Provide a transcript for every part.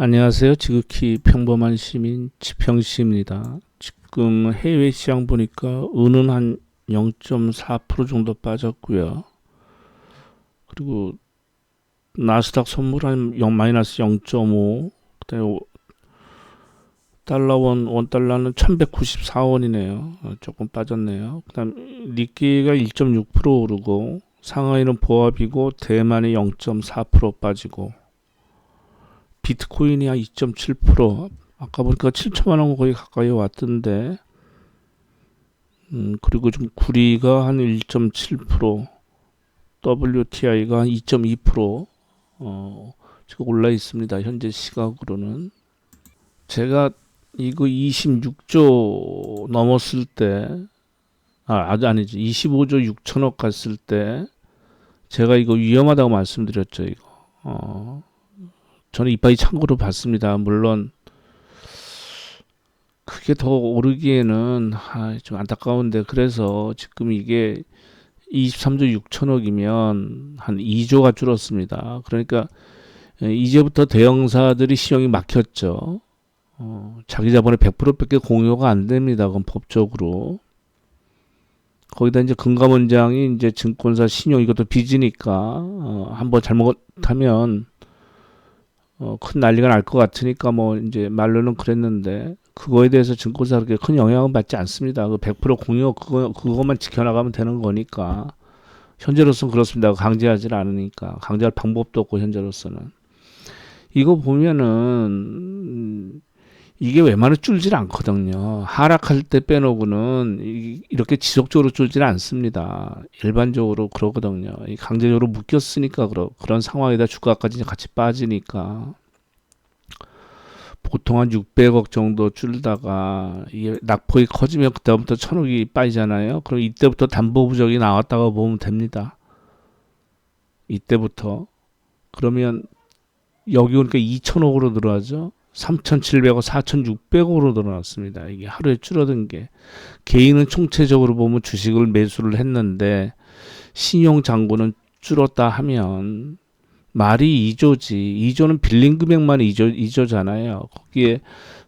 안녕하세요. 지극히 평범한 시민 지평씨입니다. 지금 해외 시장 보니까 은은 한 0.4% 정도 빠졌고요. 그리고 나스닥 선물 한 0, 마이너스 0.5. 그다음에 오- 달러원 원 달러는 1,194원이네요. 조금 빠졌네요. 그다음 니케이가 1.6% 오르고 상하이는 보합이고 대만이 0.4% 빠지고 비트코인이 한 2.7% 아까 보니까 7천만 원 거의 가까이 왔던데 음 그리고 좀 구리가 한 1.7% WTI가 한 2.2%어 지금 올라 있습니다 현재 시각으로는. 제가 이거 26조 넘었을 때 아, 아주 아니지 25조 6천억 갔을 때 제가 이거 위험하다고 말씀드렸죠 이거. 어 저는 이빠이 참고로 봤습니다. 물론 그게 더 오르기에는 아, 좀 안타까운데 그래서 지금 이게 23조 6천억이면 한 2조가 줄었습니다. 그러니까 에, 이제부터 대형사들이 시형이 막혔죠. 어, 자기 자본의 100%밖에 공유가 안 됩니다. 그건 법적으로. 거기다 이제 금감원장이 이제 증권사 신용 이것도 빚이니까 어, 한번 잘못하면 어, 큰 난리가 날 것 같으니까 뭐 이제 말로는 그랬는데 그거에 대해서 증권사 그렇게 큰 영향은 받지 않습니다. 그 100% 공유 그거 그것만 지켜나가면 되는 거니까 현재로서는 그렇습니다. 강제하지 않으니까 강제할 방법도 없고 현재로서는 이거 보면은 음, 이게 웬만하면 줄질 않거든요. 하락할 때 빼놓고는 이- 이렇게 지속적으로 줄지는 않습니다. 일반적으로 그러거든요. 이 강제적으로 묶였으니까 그러, 그런 상황에다 주가까지 같이 빠지니까 보통 한 600억 정도 줄다가 이게 낙폭이 커지면 그때부터 천억이 빠지잖아요. 그럼 이때부터 담보 부족이 나왔다고 보면 됩니다. 이때부터 그러면 여기 오니까 2천억으로 늘어나죠. 3,700억, 4,600억으로 늘어났습니다. 이게 하루에 줄어든 게 개인은 총체적으로 보면 주식을 매수를 했는데 신용 잔고는 줄었다 하면 말이 2조지. 2조는 빌린 금액만 2조, 2조잖아요. 거기에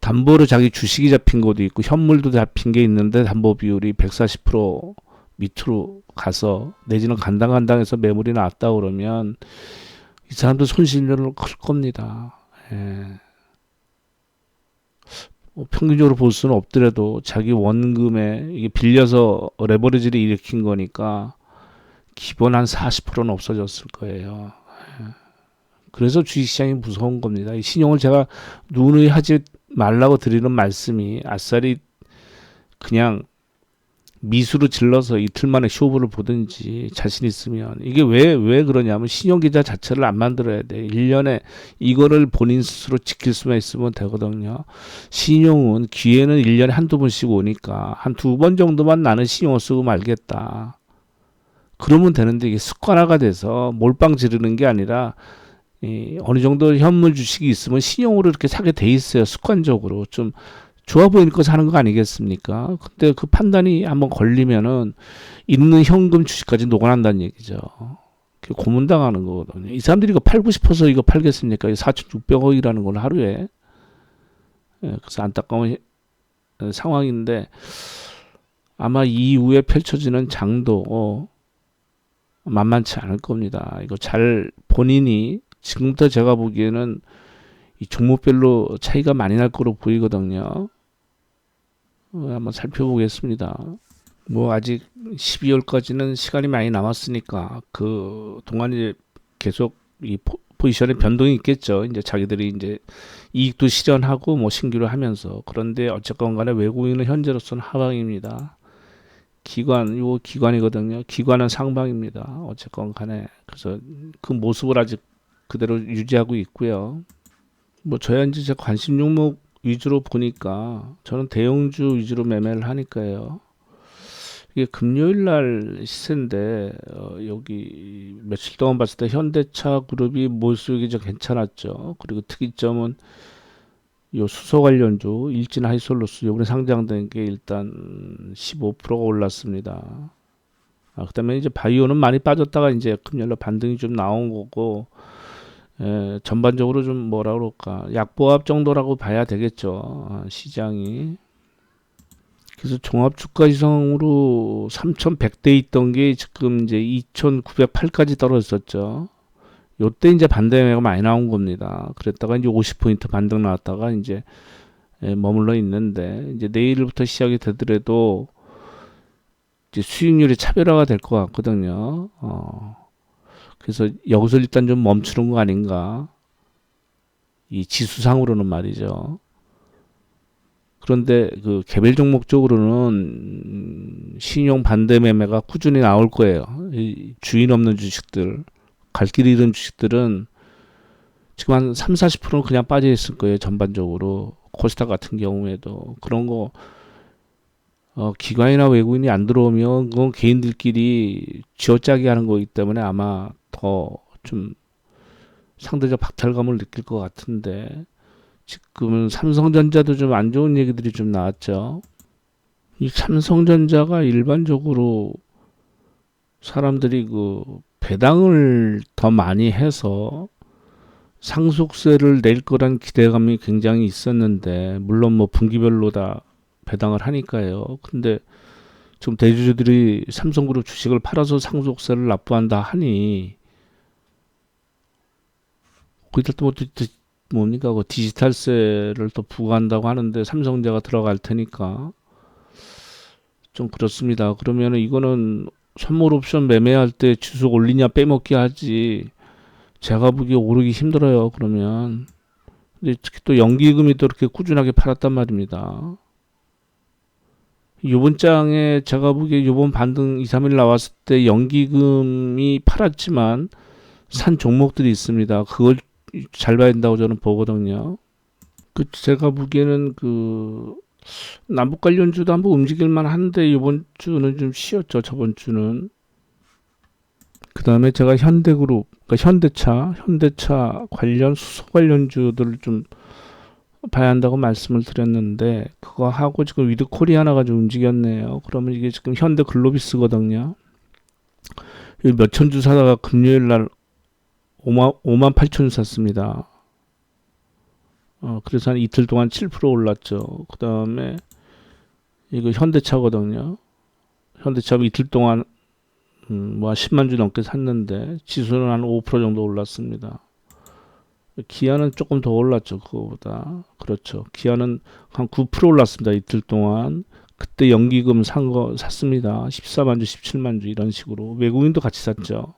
담보로 자기 주식이 잡힌 것도 있고 현물도 잡힌 게 있는데 담보 비율이 140% 밑으로 가서 내지는 간당간당해서 매물이 나왔다 그러면 이 사람도 손실률은 클 겁니다. 예. 뭐 평균적으로 볼 수는 없더라도 자기 원금에 이게 빌려서 레버리지를 일으킨 거니까 기본 한 40%는 없어졌을 거예요. 예. 그래서 주식시장이 무서운 겁니다. 이 신용을 제가 누누이 하지 말라고 드리는 말씀이 아싸리 그냥 미수로 질러서 이틀 만에 쇼부를 보든지 자신 있으면 이게 왜 왜 그러냐면 신용 계좌 자체를 안 만들어야 돼. 1년에 이거를 본인 스스로 지킬 수만 있으면 되거든요. 신용은 기회는 1년에 한두 번씩 오니까 한 두 번 정도만 나는 신용을 쓰고 말겠다. 그러면 되는데 이게 습관화가 돼서 몰빵 지르는 게 아니라 이 어느 정도 현물 주식이 있으면 신용으로 이렇게 사게 돼 있어요. 습관적으로 좀 좋아 보이니까 사는 거 아니겠습니까? 근데 그 판단이 한번 걸리면은 있는 현금 주식까지 녹아난다는 얘기죠. 그 고문당하는 거거든요. 이 사람들이 이거 팔고 싶어서 이거 팔겠습니까? 4,600억이라는 걸 하루에. 예, 그래서 안타까운 히- 어, 상황인데 아마 이후에 펼쳐지는 장도 어, 만만치 않을 겁니다. 이거 잘 본인이 지금부터 제가 보기에는 이 종목별로 차이가 많이 날 거로 보이거든요. 어, 한번 살펴보겠습니다. 뭐 아직 12월까지는 시간이 많이 남았으니까 그 동안 이제 계속 이 포, 포지션의 변동이 있겠죠. 이제 자기들이 이제 이익도 실현하고 뭐 신규로 하면서 그런데 어쨌건 간에 외국인은 현재로서는 하방입니다. 기관 요 기관이거든요. 기관은 상방입니다. 어쨌건 간에 그래서 그 모습을 아직 그대로 유지하고 있고요. 뭐 저야 이제 제 관심 종목 위주로 보니까 저는 대형주 위주로 매매를 하니까요. 이게 금요일 날 시세인데 어, 여기 며칠 동안 봤을 때 현대차 그룹이 몰수익이 좀 괜찮았죠. 그리고 특이점은 요 수소 관련주 일진 하이솔루스 요번에 상장된 게 일단 15%가 올랐습니다. 아, 그다음에 이제 바이오는 많이 빠졌다가 이제 금요일날 반등이 좀 나온 거고 에, 전반적으로 좀 뭐라 그럴까 약보합 정도라고 봐야 되겠죠 아, 시장이 그래서 종합 주가 지성으로 3,100대 있던 게 지금 이제 2,908까지 떨어졌었죠. 요때 이제 반대 매가 많이 나온 겁니다. 그랬다가 이제 50포인트 반등 나왔다가 이제 예, 머물러 있는데 이제 내일부터 시작이 되더라도 이제 수익률이 차별화가 될 것 같거든요. 어. 그래서 여기서 일단 좀 멈추는 거 아닌가. 이 지수상으로는 말이죠. 그런데 그 개별 종목 쪽으로는 신용 반대 매매가 꾸준히 나올 거예요. 이 주인 없는 주식들, 갈 길 잃은 주식들은 지금 한 3, 40%는 그냥 빠져 있을 거예요. 전반적으로. 코스닥 같은 경우에도 그런 거 어, 기관이나 외국인이 안 들어오면 그건 개인들끼리 쥐어짜기 하는 거기 때문에 아마 더 좀 상대적 박탈감을 느낄 것 같은데 지금은 삼성전자도 좀 안 좋은 얘기들이 좀 나왔죠. 이 삼성전자가 일반적으로 사람들이 그 배당을 더 많이 해서 상속세를 낼 거란 기대감이 굉장히 있었는데 물론 뭐 분기별로 다 배당을 하니까요. 근데 지금 대주주들이 삼성그룹 주식을 팔아서 상속세를 납부한다 하니 거기다 또 뭐, 뭡니까 그 디지털세를 또 부과한다고 하는데 삼성제가 들어갈 테니까 좀 그렇습니다. 그러면은 이거는 선물 옵션 매매할 때 주속 올리냐 빼먹기 하지 제가 보기에 오르기 힘들어요. 그러면 근데 특히 또 연기금이 또 이렇게 꾸준하게 팔았단 말입니다. 요번 장에 제가 보기에 요번 반등 2, 3일 나왔을 때 연기금이 팔았지만 산 종목들이 있습니다. 그걸 잘 봐야 된다고 저는 보거든요. 그 제가 보기에는 그 남북 관련주도 한번 움직일만 한데 이번 주는 좀 쉬었죠. 저번 주는. 그 다음에 제가 현대그룹, 그러니까 현대차, 현대차 관련 수소 관련주들을 좀 봐야 한다고 말씀을 드렸는데 그거 하고 지금 위드 코리아나가 좀 움직였네요. 그러면 이게 지금 현대 글로비스거든요. 몇천 주 사다가 금요일 날 5만, 5만 8천 주 샀습니다. 어, 그래서 한 이틀 동안 7% 올랐죠. 그 다음에 이거 현대차거든요. 현대차 이틀 동안 음, 뭐 10만 주 넘게 샀는데 지수는 한 5% 정도 올랐습니다. 기아는 조금 더 올랐죠. 그거보다. 그렇죠. 기아는 한 9% 올랐습니다. 이틀 동안. 그때 연기금 산 거 샀습니다. 14만 주, 17만 주 이런 식으로. 외국인도 같이 샀죠.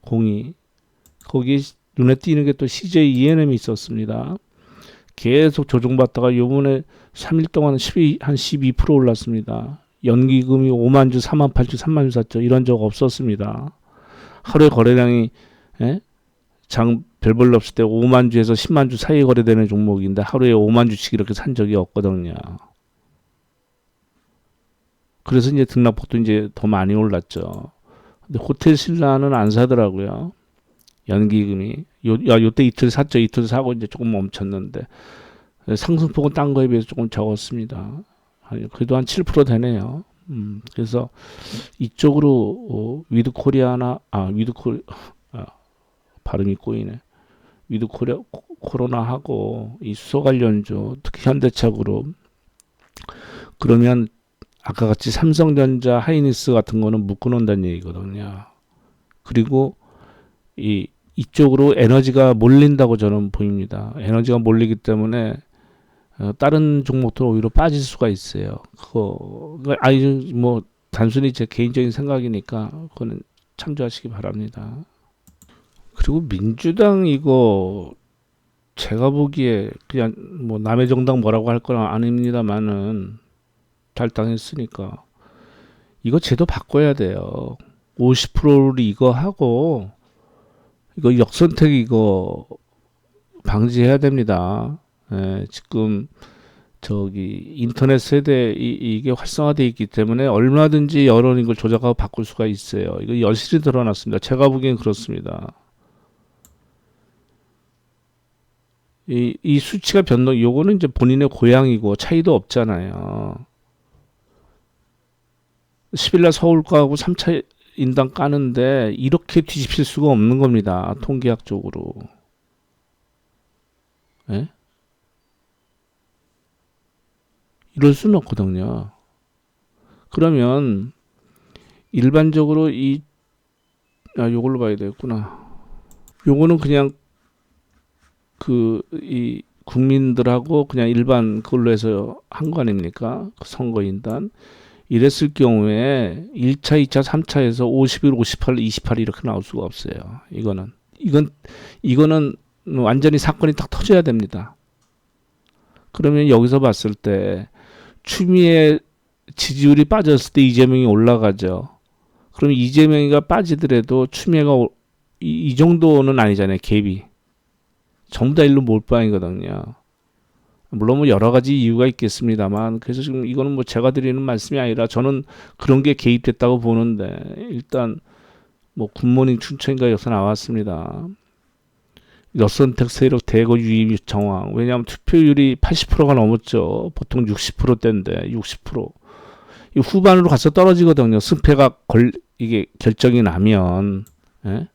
공이. 거기 눈에 띄는 게 또 CJ ENM이 있었습니다. 계속 조정받다가 요번에 3일 동안 12, 한 12% 올랐습니다. 연기금이 5만 주, 4만 8주, 3만 주 샀죠. 이런 적 없었습니다. 하루에 거래량이 예? 장 별볼로 없을 때 5만 주에서 10만 주 사이 거래되는 종목인데 하루에 5만 주씩 이렇게 산 적이 없거든요. 그래서 이제 등락폭도 이제 더 많이 올랐죠. 근데 호텔 신라는 안 사더라고요. 연기금이 요, 야, 요때 이틀 샀죠. 이틀 사고 이제 조금 멈췄는데 상승폭은 딴 거에 비해서 조금 적었습니다. 아니, 그래도 한 7% 되네요. 음, 그래서 이쪽으로 어, 위드 코리아나 아 위드 코리 아, 발음이 꼬이네. 위드 코리아 코로나 하고 이 수소 관련주 특히 현대차 그룹 그러면 아까 같이 삼성전자 하이니스 같은 거는 묶어 놓는다는 얘기거든요. 그리고 이 이쪽으로 에너지가 몰린다고 저는 보입니다. 에너지가 몰리기 때문에 어, 다른 종목들 오히려 빠질 수가 있어요. 그거 아니 뭐 단순히 제 개인적인 생각이니까 그거는 참조하시기 바랍니다. 그리고 민주당 이거 제가 보기에 그냥 뭐 남의 정당 뭐라고 할 건 아닙니다만은 탈당했으니까 이거 제도 바꿔야 돼요. 50%를 이거 하고 이거 역선택 이거 방지해야 됩니다. 예, 지금 저기 인터넷 세대 이, 이게 활성화되어 있기 때문에 얼마든지 여론 이걸 조작하고 바꿀 수가 있어요. 이거 여실히 드러났습니다. 제가 보기엔 그렇습니다. 이, 이 수치가 변동, 요거는 이제 본인의 고향이고 차이도 없잖아요. 10일날 서울과하고 3차 인당 까는데 이렇게 뒤집힐 수가 없는 겁니다. 통계학적으로. 예? 이럴 수는 없거든요. 그러면 일반적으로 이 아, 요걸로 봐야 되겠구나. 요거는 그냥 그 이 국민들하고 그냥 일반 그걸로 해서 한 거 아닙니까? 그 선거인단. 이랬을 경우에 1차, 2차, 3차에서 51, 58, 28 이렇게 나올 수가 없어요. 이거는 이건 이거는 완전히 사건이 딱 터져야 됩니다. 그러면 여기서 봤을 때 추미애 지지율이 빠졌을 때 이재명이 올라가죠. 그럼 이재명이가 빠지더라도 추미애가 오- 이, 이 정도는 아니잖아요. 갭이 전부 다 일로 몰빵이거든요. 물론 뭐 여러 가지 이유가 있겠습니다만 그래서 지금 이거는 뭐 제가 드리는 말씀이 아니라 저는 그런 게 개입됐다고 보는데 일단 뭐 굿모닝 춘천인가 여기서 나왔습니다. 여선택 세력 대거 유입 정황. 왜냐하면 투표율이 80%가 넘었죠. 보통 60%대인데 60%. 이 후반으로 가서 떨어지거든요. 승패가 걸 이게 결정이 나면. 예?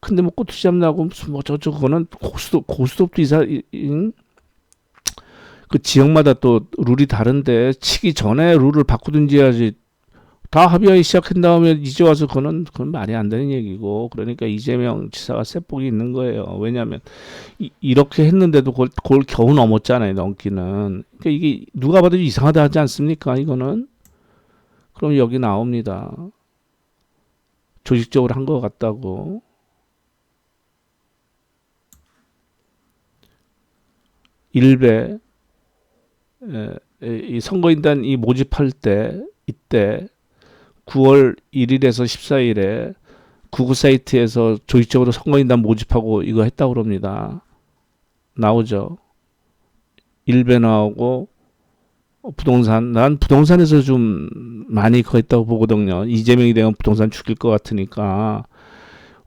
근데 뭐 꼬투리잡 나고 무슨 뭐 저저 그거는 고스톱 고스톱도 이사 이- 이- 그 지역마다 또 룰이 다른데 치기 전에 룰을 바꾸든지 해야지 다 합의하기 시작한 다음에 이제 와서 그거는 그건 말이 안 되는 얘기고 그러니까 이재명 지사가 세복이 있는 거예요. 왜냐하면 이, 이렇게 했는데도 그걸, 그걸 겨우 넘었잖아요. 넘기는 그러니까 이게 누가 봐도 이상하다 하지 않습니까? 이거는 그럼 여기 나옵니다. 조직적으로 한 것 같다고. 일배 이 선거인단 이 모집할 때 이때 9월 1일에서 14일에 구글 사이트에서 조직적으로 선거인단 모집하고 이거 했다고 그럽니다. 나오죠. 일배 나오고 어, 부동산 난 부동산에서 좀 많이 그거 했다고 보거든요. 이재명이 되면 부동산 죽일 것 같으니까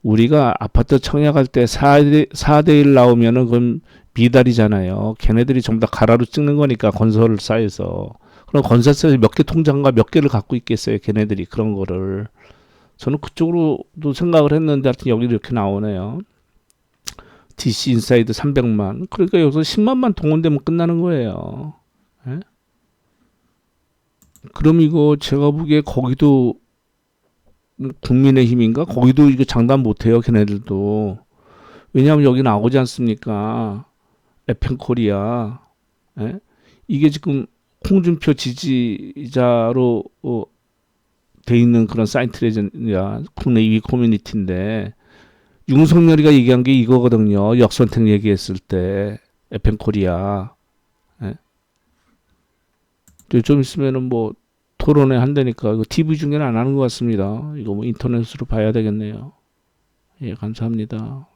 우리가 아파트 청약할 때 4대, 4대 1 나오면은 그건 미달이잖아요. 걔네들이 전부 다 가라로 찍는 거니까 건설 사에서 그럼 건설사에서 몇 개 통장과 몇 개를 갖고 있겠어요. 걔네들이 그런 거를 저는 그쪽으로도 생각을 했는데 하여튼 여기 이렇게 나오네요. DC 인사이드 300만 그러니까 여기서 10만만 동원되면 끝나는 거예요. 예? 그럼 이거 제가 보기에 거기도 국민의힘인가 거기도 이거 장담 못해요. 걔네들도 왜냐하면 여기 나오지 않습니까? 에펜코리아 예? 이게 지금 홍준표 지지자로 어, 돼 있는 그런 사이트레전야 국내 2위 커뮤니티인데 윤석열이가 얘기한 게 이거거든요. 역선택 얘기했을 때 에펜코리아 예? 좀 있으면은 뭐 토론회 한다니까 이거 TV 중계는 안 하는 것 같습니다. 이거 뭐 인터넷으로 봐야 되겠네요. 예, 감사합니다.